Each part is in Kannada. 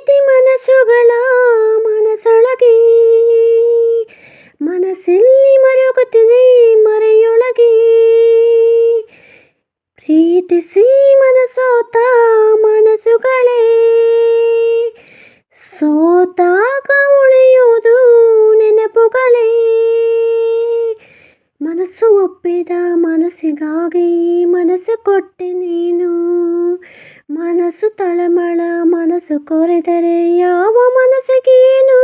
ಪ್ರೀತಿ ಮನಸ್ಸುಗಳ ಮನಸೊಳಗೆ ಮನಸ್ಸೆಲ್ಲಿ ಮರುಗುತ್ತಿದೆ ಮರೆಯೊಳಗೆ. ಪ್ರೀತಿಸಿ ಮನಸೋತ ಮನಸ್ಸುಗಳೇ. ಸೋತಾಗ ಉಳಿಯುವುದು ನೆನಪುಗಳೇ. ಮನಸ್ಸು ಒಪ್ಪಿದ ಮನಸ್ಸಿಗಾಗಿ ಮನಸ್ಸು ಕೊಟ್ಟೆ ನೀನು. ಮನಸ್ಸು ತಳಮಳ ಮನಸ್ಸು ಕೊರೆದರೆ ಯಾವ ಮನಸ್ಸಿಗೇನು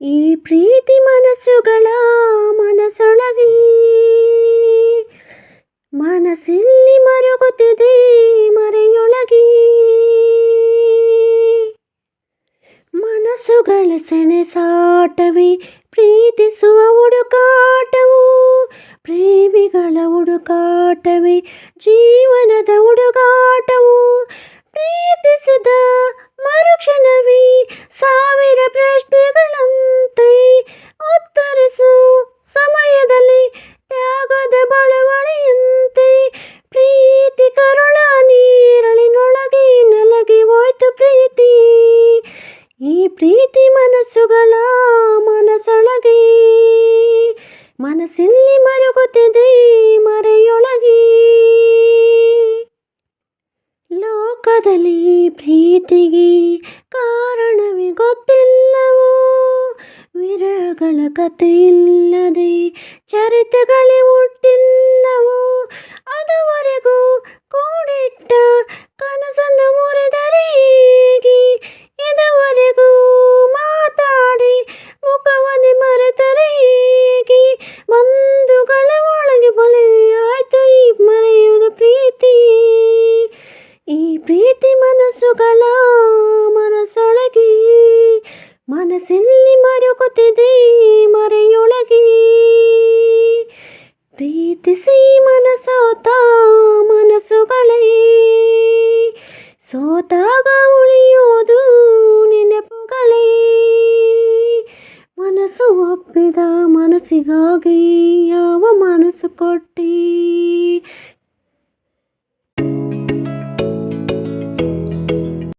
ಈ ಪ್ರೀತಿ ಮನಸ್ಸುಗಳ ಮನಸ್ಸೊಳಗೆ ಮನಸ್ಸಿಲ್ಲಿ ಮರುಗುತ್ತಿದೆ ಮರೆಯೊಳಗೆ. ಮನಸ್ಸುಗಳ ಸೆಣಸಾಟವೇ ಪ್ರೀತಿಸುವ ಹುಡುಕಾಟವು, ಪ್ರೇಮಿಗಳ ಹುಡುಕಾಟವೇ, ಜೀವನದ ಹುಡುಗಾಟವು ಪ್ರೀತಿಸಿದ ಮರುಕ್ಷಣವೇ, ಸಾವಿರ ಪ್ರಶ್ನೆಗಳಂತೆ ಉತ್ತರಿಸು ಸಮಯದಲ್ಲಿ ತ್ಯಾಗದ ಬಳವಳೆಯಂತೆ, ಪ್ರೀತಿ ಕರುಳ ನೀರಳಿನೊಳಗೆ ನಲಗಿ ಹೋಯ್ತು ಪ್ರೀತಿ. ಈ ಪ್ರೀತಿ ಮನಸ್ಸುಗಳ ಮನಸ್ಸೊಳಗೆ, ಮನಸ್ಸೆಲ್ಲಿ ಮರುಗುತ್ತಿದೆ ಮರೆಯೊಳಗೆ. ಲೋಕದಲ್ಲಿ ಪ್ರೀತಿಗೆ ಕಾರಣವೇ ಗೊತ್ತಿಲ್ಲವೋ, ವಿರಹಗಳ ಕಥೆ ಇಲ್ಲದೆ ಚರಿತೆಗಳೇ ಹುಟ್ಟಿಲ್ಲವೋ ಅದುವರೆಗೂ ಪ್ರೀತಿ. ಈ ಪ್ರೀತಿ ಮನಸ್ಸುಗಳ ಮನಸ್ಸೊಳಗಿ, ಮನಸ್ಸೆಲ್ಲಿ ಮರುಗುತ್ತಿದೆ ಮರೆಯೊಳಗಿ. ಪ್ರೀತಿಸಿ ಮನಸೋತ ಮನಸ್ಸುಗಳೇ, ಸೋತಾಗ ಉಳಿಯೋದು ನೆನಪುಗಳೇ. ಮನಸ್ಸು ಒಪ್ಪಿದ ಮನಸ್ಸಿಗಾಗಿ ಯಾವ ಮನಸ್ಸು ಕೊಟ್ಟಿ